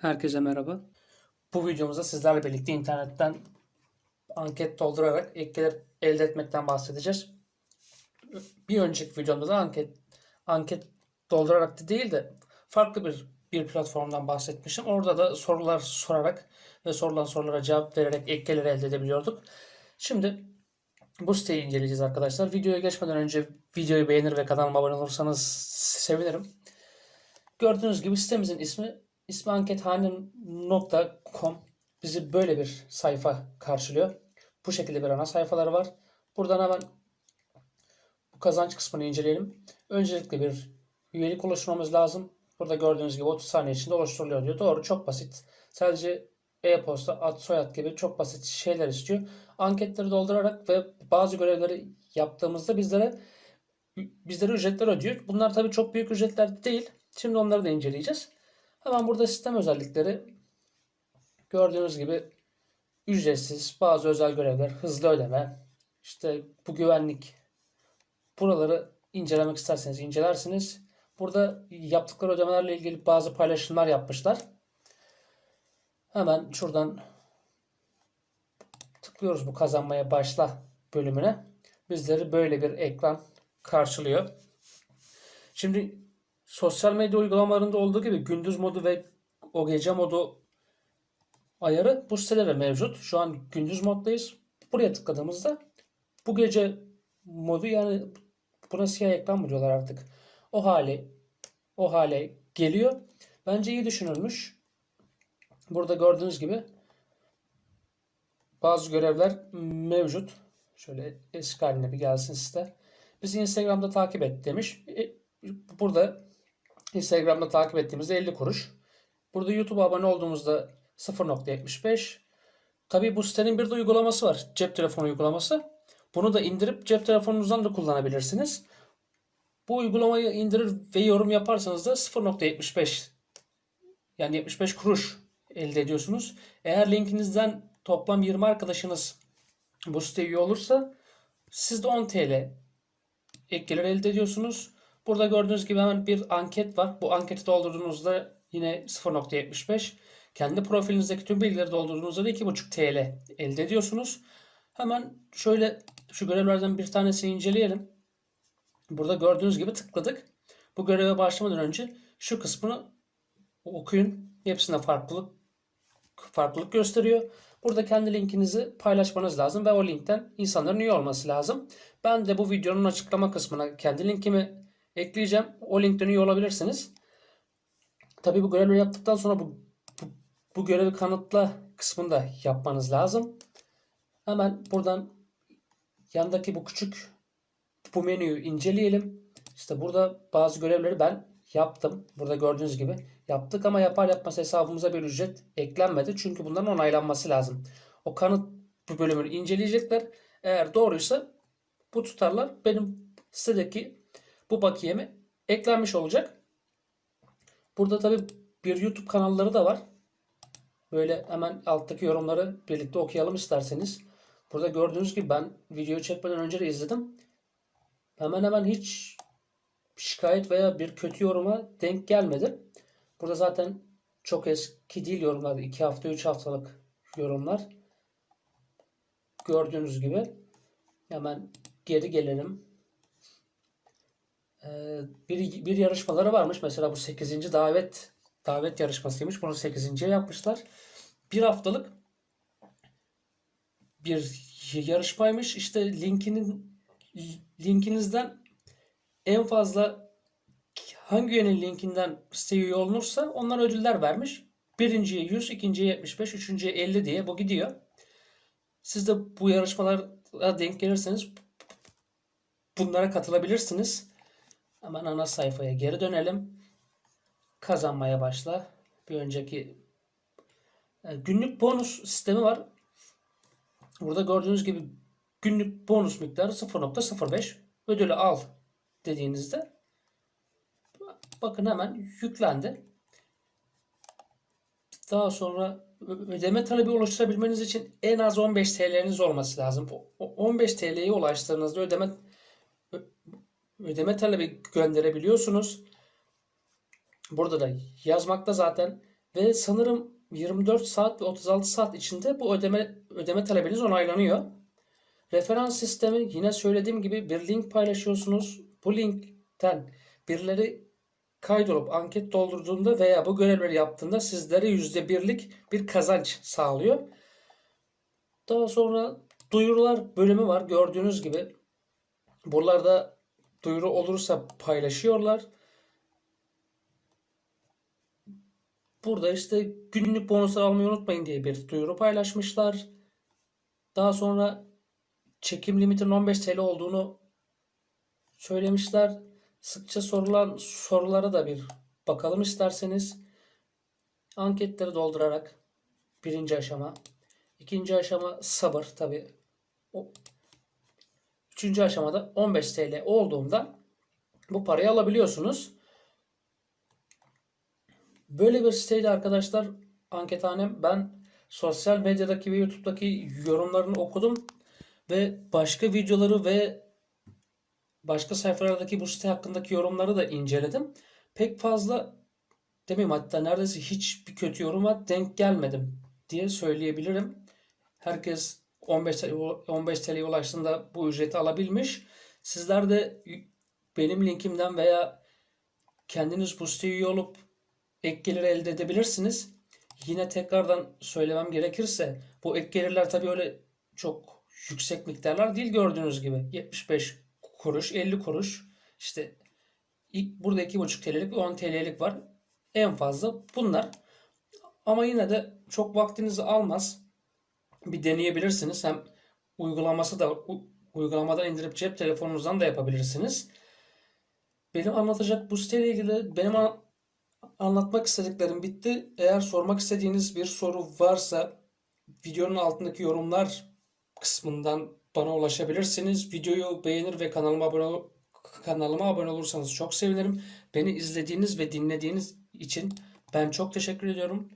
Herkese merhaba. Bu videomuzda sizlerle birlikte internetten anket doldurarak ekler elde etmekten bahsedeceğiz. Bir önceki videomda da anket anket doldurarak da değil de farklı bir bir platformdan bahsetmişim. Orada da sorular sorarak ve sorulan sorulara cevap vererek ekleri elde edebiliyorduk. Şimdi bu siteyi inceleyeceğiz arkadaşlar. Videoya geçmeden önce videoyu beğenir ve kanalıma abone olursanız sevinirim. Gördüğünüz gibi sitemizin ismi ismi ankethane.com bizi böyle bir sayfa karşılıyor. Bu şekilde bir ana sayfaları var. Buradan hemen bu kazanç kısmını inceleyelim. Öncelikle bir üyelik oluşturmamız lazım. Burada gördüğünüz gibi 30 saniye içinde oluşturuluyor diyor. Doğru çok basit. Sadece e-posta, ad, soyad gibi çok basit şeyler istiyor. Anketleri doldurarak ve bazı görevleri yaptığımızda bizlere bizlere ücretler ödüyor. Bunlar tabii çok büyük ücretler değil. Şimdi onları da inceleyeceğiz. Hemen burada sistem özellikleri gördüğünüz gibi ücretsiz bazı özel görevler, hızlı ödeme, işte bu güvenlik buraları incelemek isterseniz incelersiniz. Burada yaptıkları ödemelerle ilgili bazı paylaşımlar yapmışlar. Hemen şuradan tıklıyoruz bu kazanmaya başla bölümüne. Bizleri böyle bir ekran karşılıyor. Şimdi sosyal medya uygulamalarında olduğu gibi gündüz modu ve o gece modu ayarı bu sitede de mevcut. Şu an gündüz moddayız. Buraya tıkladığımızda bu gece modu yani buna siyah ekran mı diyorlar artık. O hale o hale geliyor. Bence iyi düşünülmüş. Burada gördüğünüz gibi bazı görevler mevcut. Şöyle eski haline bir gelsin site. Bizi Instagram'da takip et demiş. E, Burada Instagram'da takip ettiğimizde 50 kuruş. Burada YouTube'a abone olduğumuzda 0.75. Tabii bu sitenin bir de uygulaması var. Cep telefonu uygulaması. Bunu da indirip cep telefonunuzdan da kullanabilirsiniz. Bu uygulamayı indirir ve yorum yaparsanız da 0.75 yani 75 kuruş elde ediyorsunuz. Eğer linkinizden toplam 20 arkadaşınız bu siteye üye olursa siz de 10 TL ek gelir elde ediyorsunuz. Burada gördüğünüz gibi hemen bir anket var. Bu anketi doldurduğunuzda yine 0.75. Kendi profilinizdeki tüm bilgileri doldurduğunuzda da 2.5 TL elde ediyorsunuz. Hemen şöyle şu görevlerden bir tanesini inceleyelim. Burada gördüğünüz gibi tıkladık. Bu göreve başlamadan önce şu kısmını okuyun. Hepsinde farklılık farklılık gösteriyor. Burada kendi linkinizi paylaşmanız lazım ve o linkten insanların üye olması lazım. Ben de bu videonun açıklama kısmına kendi linkimi ekleyeceğim. O linkten üye olabilirsiniz. Tabii bu görevleri yaptıktan sonra bu, bu, bu görevi kanıtla kısmında yapmanız lazım. Hemen buradan yandaki bu küçük bu menüyü inceleyelim. İşte burada bazı görevleri ben yaptım. Burada gördüğünüz gibi yaptık ama yapar yapmaz hesabımıza bir ücret eklenmedi. Çünkü bunların onaylanması lazım. O kanıt bu bölümünü inceleyecekler. Eğer doğruysa bu tutarlar benim sitedeki bu bakiyeme eklenmiş olacak. Burada tabi bir YouTube kanalları da var. Böyle hemen alttaki yorumları birlikte okuyalım isterseniz. Burada gördüğünüz gibi ben videoyu çekmeden önce de izledim. Hemen hemen hiç şikayet veya bir kötü yoruma denk gelmedi. Burada zaten çok eski değil yorumlar. 2 hafta 3 haftalık yorumlar. Gördüğünüz gibi. Hemen geri gelelim. Ee, bir, bir yarışmaları varmış. Mesela bu 8. davet davet yarışmasıymış. Bunu 8. yapmışlar. Bir haftalık bir yarışmaymış. İşte linkinin linkinizden en fazla hangi üyenin linkinden siteye üye olunursa ondan ödüller vermiş. Birinciye 100, ikinciye 75, üçüncüye 50 diye bu gidiyor. Siz de bu yarışmalara denk gelirseniz bunlara katılabilirsiniz. Hemen ana sayfaya geri dönelim. Kazanmaya başla. Bir önceki yani günlük bonus sistemi var. Burada gördüğünüz gibi günlük bonus miktarı 0.05 ödülü al dediğinizde bakın hemen yüklendi. Daha sonra ödeme talebi oluşturabilmeniz için en az 15 TL'niz olması lazım. O 15 TL'ye ulaştığınızda ödeme ödeme talebi gönderebiliyorsunuz. Burada da yazmakta zaten Ve sanırım 24 saat ve 36 saat içinde bu ödeme ödeme talebiniz onaylanıyor. Referans sistemi yine söylediğim gibi bir link paylaşıyorsunuz. Bu linkten birileri kaydolup anket doldurduğunda veya bu görevleri yaptığında sizlere %1'lik bir kazanç sağlıyor. Daha sonra duyurular bölümü var. Gördüğünüz gibi buralarda duyuru olursa paylaşıyorlar. Burada işte günlük bonuslar almayı unutmayın diye bir duyuru paylaşmışlar. Daha sonra çekim limitinin 15 TL olduğunu söylemişler. Sıkça sorulan sorulara da bir bakalım isterseniz. Anketleri doldurarak birinci aşama. ikinci aşama sabır tabi. Üçüncü aşamada 15 TL olduğunda bu parayı alabiliyorsunuz. Böyle bir siteydi arkadaşlar ankethanem. Ben sosyal medyadaki ve YouTube'daki yorumlarını okudum ve başka videoları ve başka sayfalardaki bu site hakkındaki yorumları da inceledim. Pek fazla demeyeyim hatta neredeyse hiçbir kötü yoruma denk gelmedim diye söyleyebilirim. Herkes 15 TL, 15 TL'ye ulaştığında bu ücreti alabilmiş. Sizler de benim linkimden veya kendiniz bu siteye olup ek gelir elde edebilirsiniz. Yine tekrardan söylemem gerekirse bu ek gelirler tabii öyle çok yüksek miktarlar değil gördüğünüz gibi. 75 kuruş, 50 kuruş. İşte burada 2,5 TL'lik ve 10 TL'lik var. En fazla bunlar. Ama yine de çok vaktinizi almaz. Bir deneyebilirsiniz. Hem uygulaması da uygulamadan indirip cep telefonunuzdan da yapabilirsiniz. Benim anlatacak bu siteyle ilgili benim an- anlatmak istediklerim bitti. Eğer sormak istediğiniz bir soru varsa videonun altındaki yorumlar kısmından bana ulaşabilirsiniz. Videoyu beğenir ve kanalıma abone kanalıma abone olursanız çok sevinirim. Beni izlediğiniz ve dinlediğiniz için ben çok teşekkür ediyorum.